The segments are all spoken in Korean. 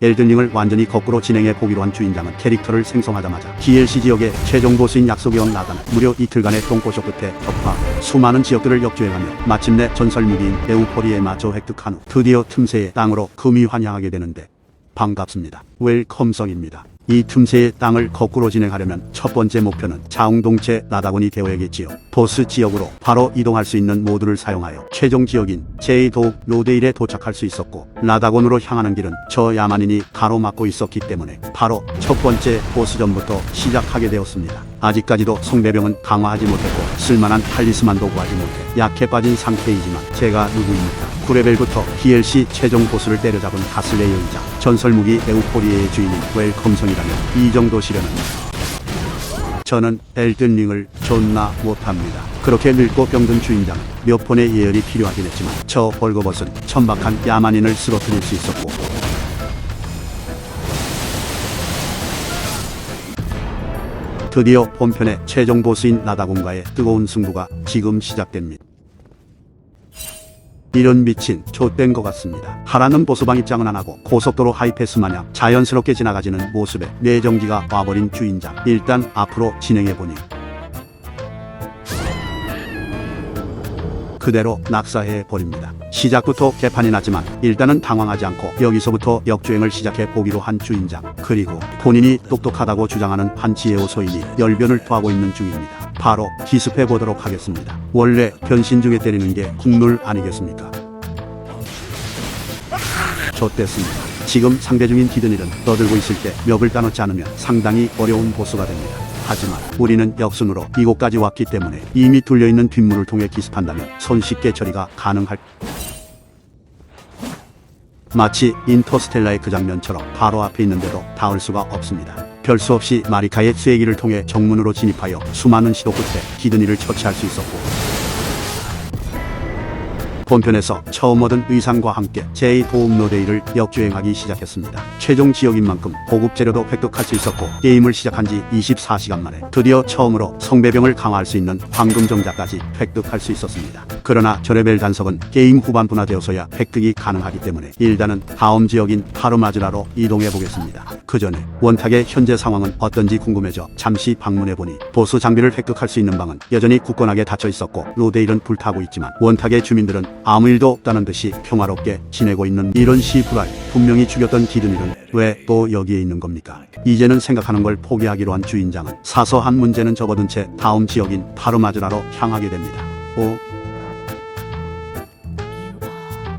엘든링을 완전히 거꾸로 진행해 보기로 한 주인장은 캐릭터를 생성하자마자 DLC 지역의 최종 보스인 약속이온 나가는 무려 이틀간의 똥꼬쇼 끝에 격파 수많은 지역들을 역주행하며 마침내 전설 무기인 에우포리에 마저 획득한 후 드디어 틈새의 땅으로 금이 환영하게 되는데 반갑습니다. 웰컴성입니다. 이 틈새의 땅을 거꾸로 진행하려면 첫 번째 목표는 자웅동체 나다곤이 되어야겠지요. 보스 지역으로 바로 이동할 수 있는 모드를 사용하여 최종 지역인 제이도 로데일에 도착할 수 있었고 나다곤으로 향하는 길은 저 야만인이 가로막고 있었기 때문에 바로 첫 번째 보스전부터 시작하게 되었습니다. 아직까지도 성배병은 강화하지 못했고 쓸만한 탈리스만도 구하지 못해 약해 빠진 상태이지만 제가 누구입니까? 9레벨부터 DLC 최종 보스를 때려잡은 가슬레이어이자 전설무기 에우포리에의 주인인 웰컴성이라면 이 정도 시련은 저는 엘든링을 존나 못합니다. 그렇게 늙고 병든 주인장은 몇 번의 예열이 필요하긴 했지만 저 벌거벗은 천박한 야만인을 쓰러뜨릴 수 있었고 드디어 본편의 최종 보스인 나다군과의 뜨거운 승부가 지금 시작됩니다. 이런 미친 좆된 것 같습니다. 하라는 보스방 입장은 안 하고 고속도로 하이패스 마냥 자연스럽게 지나가지는 모습에 뇌정지가 와버린 주인장. 일단 앞으로 진행해보니 그대로 낙사해 버립니다. 시작부터 개판이 났지만 일단은 당황하지 않고 여기서부터 역주행을 시작해 보기로 한 주인장. 그리고 본인이 똑똑하다고 주장하는 한치에오 소인이 열변을 토하고 있는 중입니다. 바로 기습해 보도록 하겠습니다. 원래 변신 중에 때리는 게 국룰 아니겠습니까? 좋됐습니다. 지금 상대 중인 디드닐은 떠들고 있을 때 멱을 따놓지 않으면 상당히 어려운 보스가 됩니다. 하지만 우리는 역순으로 이곳까지 왔기 때문에 이미 뚫려있는 뒷문을 통해 기습한다면 손쉽게 처리가 가능할 마치 인터스텔라의 그 장면처럼 바로 앞에 있는데도 닿을 수가 없습니다. 별수 없이 마리카의 쐐기를 통해 정문으로 진입하여 수많은 시도 끝에 기드니를 처치할 수 있었고 본편에서 처음 얻은 의상과 함께 제2 도움 노데이를 역주행하기 시작했습니다. 최종 지역인 만큼 고급 재료도 획득할 수 있었고 게임을 시작한 지 24시간 만에 드디어 처음으로 성배병을 강화할 수 있는 황금 정자까지 획득할 수 있었습니다. 그러나 저레벨 단석은 게임 후반부나 되어서야 획득이 가능하기 때문에 일단은 다음 지역인 파르마즈라로 이동해 보겠습니다. 그 전에 원탁의 현재 상황은 어떤지 궁금해져 잠시 방문해 보니 보스 장비를 획득할 수 있는 방은 여전히 굳건하게 닫혀 있었고 로데일은 불타고 있지만 원탁의 주민들은 아무 일도 없다는 듯이 평화롭게 지내고 있는 이런 시부랄 분명히 죽였던 기준일은 왜 또 여기에 있는 겁니까? 이제는 생각하는 걸 포기하기로 한 주인장은 사소한 문제는 접어든 채 다음 지역인 파르마즈라로 향하게 됩니다. 5.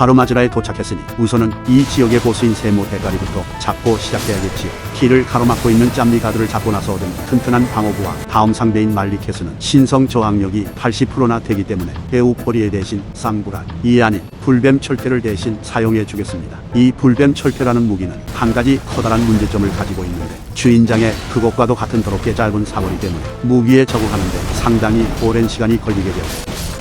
카르마즈라에 도착했으니 우선은 이 지역의 보수인 세모 대가리부터 잡고 시작해야겠지요. 길을 가로막고 있는 짬리가드를 잡고 나서 얻은 튼튼한 방어구와 다음 상대인 말리케스는 신성 저항력이 80%나 되기 때문에 에우포리에 대신 쌍불알, 이 안에 불뱀 철퇴를 대신 사용해 주겠습니다. 이 불뱀 철퇴라는 무기는 한 가지 커다란 문제점을 가지고 있는데 주인장의 그것과도 같은 더럽게 짧은 사거리 때문에 무기에 적응하는데 상당히 오랜 시간이 걸리게 되었습니다.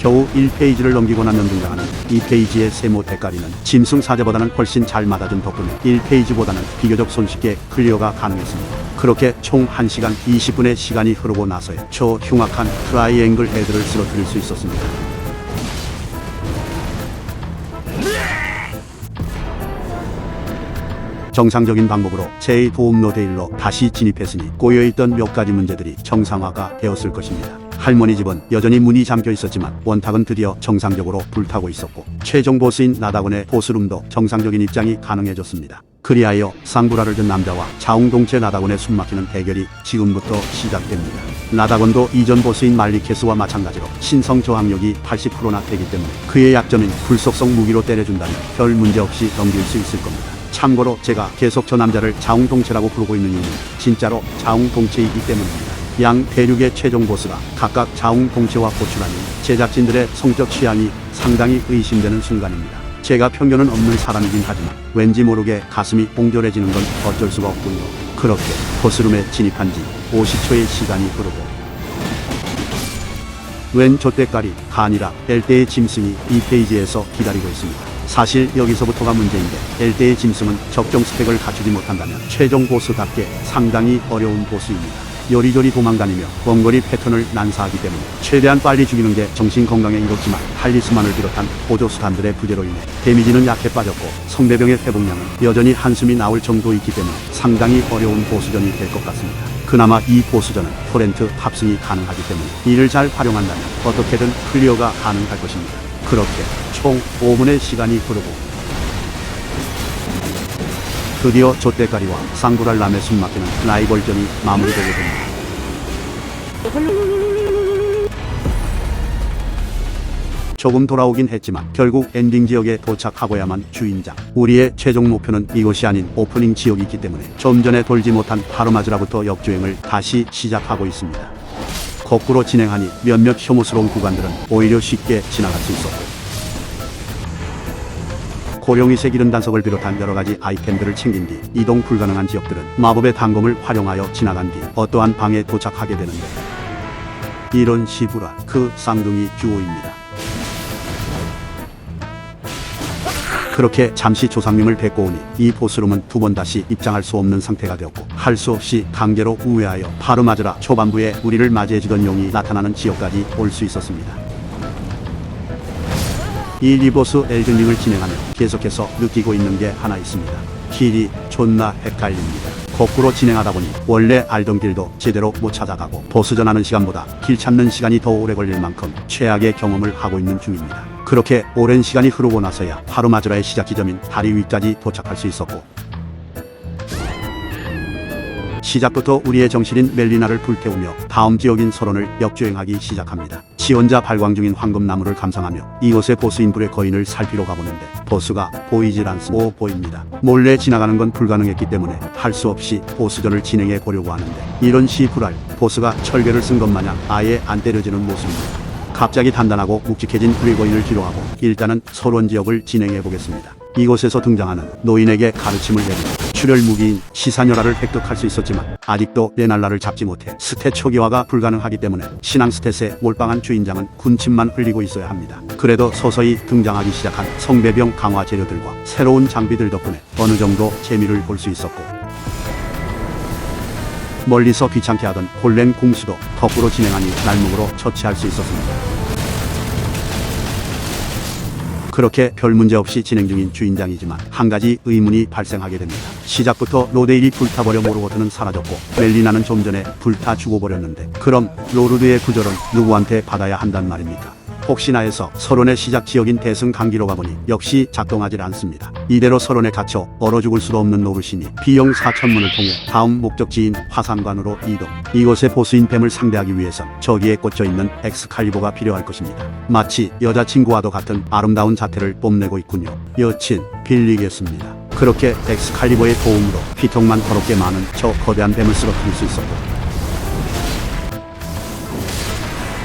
겨우 1페이지를 넘기고 나면 등장하는 2페이지의 세모 대가리는 짐승 사제보다는 훨씬 잘 맞아준 덕분에 1페이지보다는 비교적 손쉽게 클리어가 가능했습니다. 그렇게 총 1시간 20분의 시간이 흐르고 나서야 저 흉악한 트라이앵글 헤드를 쓰러뜨릴 수 있었습니다. 정상적인 방법으로 제 도움 노데일로 다시 진입했으니 꼬여있던 몇 가지 문제들이 정상화가 되었을 것입니다. 할머니 집은 여전히 문이 잠겨 있었지만 원탁은 드디어 정상적으로 불타고 있었고 최종 보스인 나다곤의 보스룸도 정상적인 입장이 가능해졌습니다. 그리하여 쌍구라를 든 남자와 자웅동체 나다곤의 숨막히는 대결이 지금부터 시작됩니다. 나다곤도 이전 보스인 말리케스와 마찬가지로 신성 저항력이 80%나 되기 때문에 그의 약점인 불속성 무기로 때려준다면 별 문제 없이 넘길 수 있을 겁니다. 참고로 제가 계속 저 남자를 자웅동체라고 부르고 있는 이유는 진짜로 자웅동체이기 때문입니다. 양 대륙의 최종 보스가 각각 자웅동체와 고출하니 제작진들의 성적 취향이 상당히 의심되는 순간입니다. 제가 편견은 없는 사람이긴 하지만 왠지 모르게 가슴이 옹졸해지는 건 어쩔 수가 없군요. 그렇게 보스룸에 진입한 지 50초의 시간이 흐르고 웬 좆대가리가 아니라 엘대의 짐승이 이 페이지에서 기다리고 있습니다. 사실 여기서부터가 문제인데 엘대의 짐승은 적정 스펙을 갖추지 못한다면 최종 보스답게 상당히 어려운 보스입니다. 요리조리 도망다니며 원거리 패턴을 난사하기 때문에 최대한 빨리 죽이는 게 정신 건강에 이롭지만 할리스만을 비롯한 보조 수단들의 부재로 인해 데미지는 약해 빠졌고 성대병의 회복량은 여전히 한숨이 나올 정도이기 때문에 상당히 어려운 보스전이 될 것 같습니다. 그나마 이 보스전은 토렌트 탑승이 가능하기 때문에 이를 잘 활용한다면 어떻게든 클리어가 가능할 것입니다. 그렇게 총 5분의 시간이 흐르고 드디어 조대가리와 쌍구랄 남의 숨막히는 라이벌전이 마무리되게 됩니다. 조금 돌아오긴 했지만 결국 엔딩 지역에 도착하고야만 주인장. 우리의 최종 목표는 이곳이 아닌 오프닝 지역이기 때문에 좀 전에 돌지 못한 파르마즈라부터 역주행을 다시 시작하고 있습니다. 거꾸로 진행하니 몇몇 혐오스러운 구간들은 오히려 쉽게 지나갈 수 있었고 고령이색 이른 단석을 비롯한 여러 가지 아이템들을 챙긴 뒤 이동 불가능한 지역들은 마법의 단검을 활용하여 지나간 뒤 어떠한 방에 도착하게 되는데 이런 시부라 그 쌍둥이 듀오입니다. 그렇게 잠시 조상님을 뵙고 오니 이 보스룸은 두 번 다시 입장할 수 없는 상태가 되었고 할 수 없이 강제로 우회하여 파르마즈라 초반부에 우리를 맞이해주던 용이 나타나는 지역까지 올 수 있었습니다. 이 리버스 엘든링을 진행하며 계속해서 느끼고 있는 게 하나 있습니다. 길이 존나 헷갈립니다. 거꾸로 진행하다 보니 원래 알던 길도 제대로 못 찾아가고 보스전 하는 시간보다 길 찾는 시간이 더 오래 걸릴 만큼 최악의 경험을 하고 있는 중입니다. 그렇게 오랜 시간이 흐르고 나서야 하루마즈라의 시작 지점인 다리 위까지 도착할 수 있었고 시작부터 우리의 정실인 멜리나를 불태우며 다음 지역인 서론을 역주행하기 시작합니다. 지 혼자 발광 중인 황금나무를 감상하며 이곳의 보스인 불의 거인을 살피러 가보는데 보스가 보이질. 오 보입니다. 몰래 지나가는 건 불가능했기 때문에 할 수 없이 보스전을 진행해 보려고 하는데 이런 시불알 보스가 철개를 쓴 것 마냥 아예 안 때려지는 모습입니다. 갑자기 단단하고 묵직해진 불의 거인을 뒤로하고 일단은 서론 지역을 진행해 보겠습니다. 이곳에서 등장하는 노인에게 가르침을 내리고 출혈 무기인 시사녀라를 획득할 수 있었지만 아직도 레날라를 잡지 못해 스탯 초기화가 불가능하기 때문에 신앙 스탯에 몰빵한 주인장은 군침만 흘리고 있어야 합니다. 그래도 서서히 등장하기 시작한 성배병 강화 재료들과 새로운 장비들 덕분에 어느 정도 재미를 볼 수 있었고 멀리서 귀찮게 하던 골렘 공수도 거꾸로 진행하니 날목으로 처치할 수 있었습니다. 그렇게 별 문제 없이 진행 중인 주인장이지만 한 가지 의문이 발생하게 됩니다. 시작부터 로데일이 불타버려 모르고트는 사라졌고 멜리나는 좀 전에 불타 죽어버렸는데 그럼 로르드의 구절은 누구한테 받아야 한단 말입니까? 혹시나 해서 서론의 시작 지역인 대승 강기로 가보니 역시 작동하질 않습니다. 이대로 서론에 갇혀 얼어 죽을 수도 없는 노르신이 비용 4천문을 통해 다음 목적지인 화산관으로 이동. 이곳의 보스인 뱀을 상대하기 위해선 저기에 꽂혀 있는 엑스칼리버가 필요할 것입니다. 마치 여자친구와도 같은 아름다운 자태를 뽐내고 있군요. 여친 빌리겠습니다. 그렇게 엑스칼리버의 도움으로 피통만 더럽게 많은 저 거대한 뱀을 쓰러뜨릴 수 있었고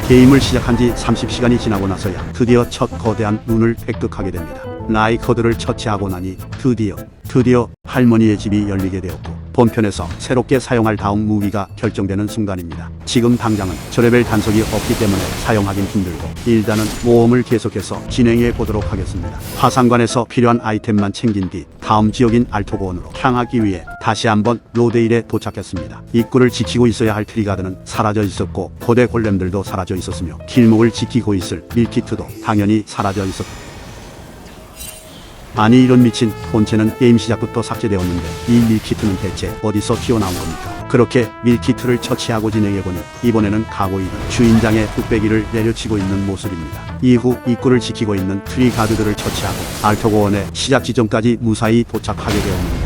게임을 시작한 지 30시간이 지나고 나서야 드디어 첫 거대한 눈을 획득하게 됩니다. 라이커드를 처치하고 나니 드디어 드디어 할머니의 집이 열리게 되었고 본편에서 새롭게 사용할 다음 무기가 결정되는 순간입니다. 지금 당장은 저레벨 단속이 없기 때문에 사용하긴 힘들고 일단은 모험을 계속해서 진행해 보도록 하겠습니다. 화상관에서 필요한 아이템만 챙긴 뒤 다음 지역인 알토고원으로 향하기 위해 다시 한번 로데일에 도착했습니다. 입구를 지키고 있어야 할 트리가드는 사라져 있었고 고대 골렘들도 사라져 있었으며 길목을 지키고 있을 밀키트도 당연히 사라져 있었고 아니 이런 미친 본체는 게임 시작부터 삭제되었는데 이 밀키트는 대체 어디서 튀어나온 겁니까? 그렇게 밀키트를 처치하고 진행해보니 이번에는 가고이는 주인장의 뚝배기를 내려치고 있는 모습입니다. 이후 입구를 지키고 있는 트리가드들을 처치하고 알토고원의 시작 지점까지 무사히 도착하게 되었는데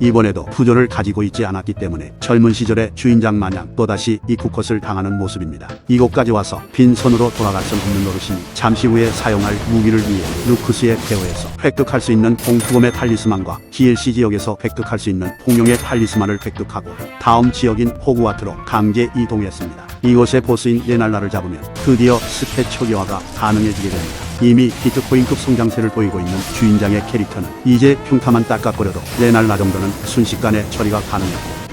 이번에도 부조를 가지고 있지 않았기 때문에 젊은 시절의 주인장 마냥 또다시 입구컷을 당하는 모습입니다. 이곳까지 와서 빈손으로 돌아갈 수 없는 노릇이니 잠시 후에 사용할 무기를 위해 루크스의 대회에서 획득할 수 있는 홍투검의 탈리스만과 DLC 지역에서 획득할 수 있는 홍룡의 탈리스만을 획득하고 다음 지역인 호그와트로 강제 이동했습니다. 이곳의 보스인 레날라를 잡으면 드디어 스탯 초기화가 가능해지게 됩니다. 이미 비트코인급 성장세를 보이고 있는 주인장의 캐릭터는 이제 평타만 닦아거려도 레날라 정도는 순식간에 처리가 가능했고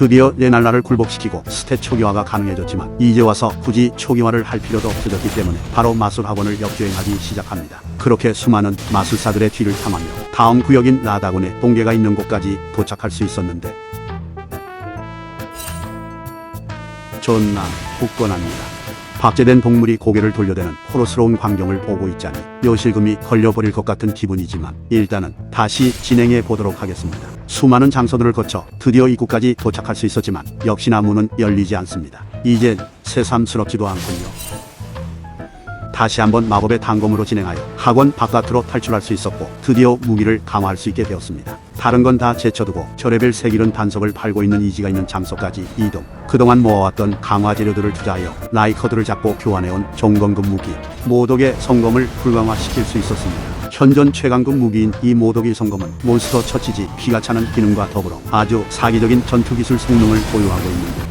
드디어 레날라를 굴복시키고 스탯 초기화가 가능해졌지만 이제 와서 굳이 초기화를 할 필요도 없어졌기 때문에 바로 마술 학원을 역주행하기 시작합니다. 그렇게 수많은 마술사들의 뒤를 탐하며 다음 구역인 라다군의 동계가 있는 곳까지 도착할 수 있었는데 존나 굳건합니다. 박제된 동물이 고개를 돌려대는 호로스러운 광경을 보고 있자니 요실금이 걸려버릴 것 같은 기분이지만 일단은 다시 진행해 보도록 하겠습니다. 수많은 장소들을 거쳐 드디어 입구까지 도착할 수 있었지만 역시나 문은 열리지 않습니다. 이젠 새삼스럽지도 않군요. 다시 한번 마법의 단검으로 진행하여 학원 바깥으로 탈출할 수 있었고 드디어 무기를 강화할 수 있게 되었습니다. 다른 건 다 제쳐두고 저레벨 색이른 단석을 팔고 있는 이지가 있는 장소까지 이동. 그동안 모아왔던 강화 재료들을 투자하여 라이커들을 잡고 교환해온 종건급 무기 모독의 성검을 불강화시킬 수 있었습니다. 현존 최강급 무기인 이 모독의 성검은 몬스터 처치지 피가 차는 기능과 더불어 아주 사기적인 전투기술 성능을 보유하고 있는데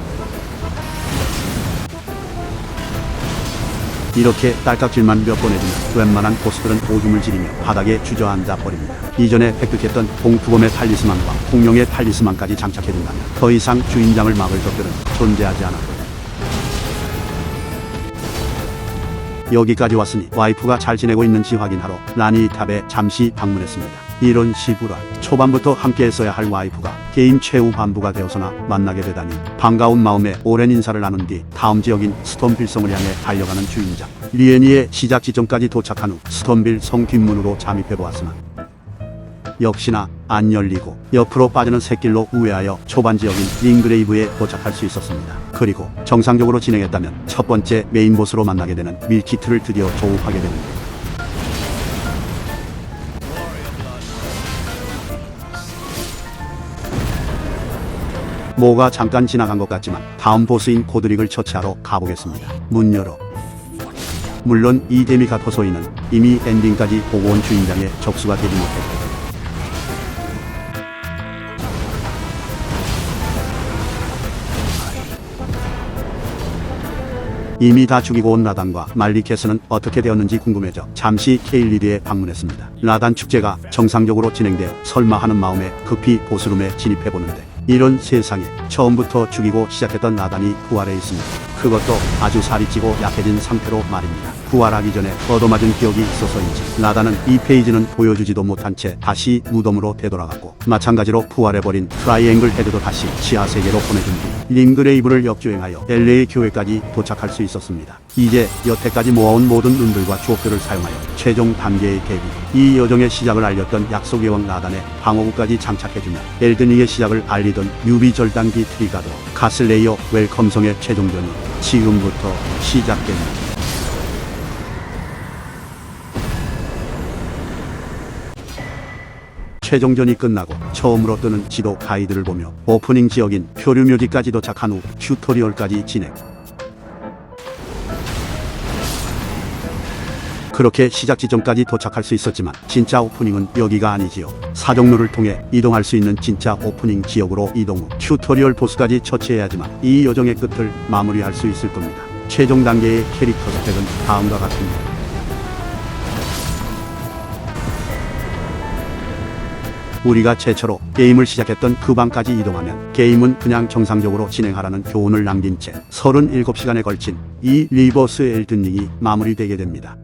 이렇게 딸깍질만 몇 번 해주면 웬만한 보스들은 오줌을 지리며 바닥에 주저앉아 버립니다. 이전에 획득했던 봉투검의 탈리스만과 공룡의 탈리스만까지 장착해준다면 더 이상 주인장을 막을 적들은 존재하지 않아. 여기까지 왔으니 와이프가 잘 지내고 있는지 확인하러 라니 탑에 잠시 방문했습니다. 이런 시부라 초반부터 함께 했어야 할 와이프가 게임 최후 반부가 되어서나 만나게 되다니 반가운 마음에 오랜 인사를 나눈 뒤 다음 지역인 스톤빌성을 향해 달려가는 주인장 리엔이의 시작 지점까지 도착한 후 스톤빌 성 뒷문으로 잠입해 보았으나 역시나 안 열리고 옆으로 빠지는 샛길로 우회하여 초반 지역인 링그레이브에 도착할 수 있었습니다. 그리고 정상적으로 진행했다면 첫 번째 메인 보스로 만나게 되는 밀키트를 드디어 조업하게 되는데 뭐가 잠깐 지나간 것 같지만 다음 보스인 고드릭을 처치하러 가보겠습니다. 문 열어. 물론 이 데미가 토소이는 이미 엔딩까지 보고 온 주인장의 적수가 되지 못했고 이미 다 죽이고 온 라단과 말리케스는 어떻게 되었는지 궁금해져 잠시 케일리드에 방문했습니다. 라단 축제가 정상적으로 진행되어 설마 하는 마음에 급히 보스룸에 진입해보는데 이런 세상에 처음부터 죽이고 시작했던 라단이 부활해 있습니다. 그것도 아주 살이 찌고 약해진 상태로 말입니다. 부활하기 전에 얻어맞은 기억이 있어서인지 라단은 이 페이지는 보여주지도 못한 채 다시 무덤으로 되돌아갔고 마찬가지로 부활해버린 트라이앵글 헤드도 다시 지하 세계로 보내준 뒤 링그레이브를 역주행하여 LA 교회까지 도착할 수 있었습니다. 이제 여태까지 모아온 모든 눈들과 주옥들을 사용하여 최종 단계의 대비 이 여정의 시작을 알렸던 약속의 왕 라단의 방어구까지 장착해주면 엘든링의 시작을 알리던 뉴비 절단기 트리가드 가슬레이어 웰컴성의 최종전이 지금부터 시작됩니다. 최종전이 끝나고 처음으로 뜨는 지도 가이드를 보며 오프닝 지역인 표류묘지까지 도착한 후 튜토리얼까지 진행. 그렇게 시작 지점까지 도착할 수 있었지만 진짜 오프닝은 여기가 아니지요. 사정로를 통해 이동할 수 있는 진짜 오프닝 지역으로 이동 후 튜토리얼 보스까지 처치해야지만 이 여정의 끝을 마무리할 수 있을 겁니다. 최종 단계의 캐릭터 스펙은 다음과 같습니다. 우리가 최초로 게임을 시작했던 그 방까지 이동하면 게임은 그냥 정상적으로 진행하라는 교훈을 남긴 채 37시간에 걸친 이 리버스 엘든링이 마무리되게 됩니다.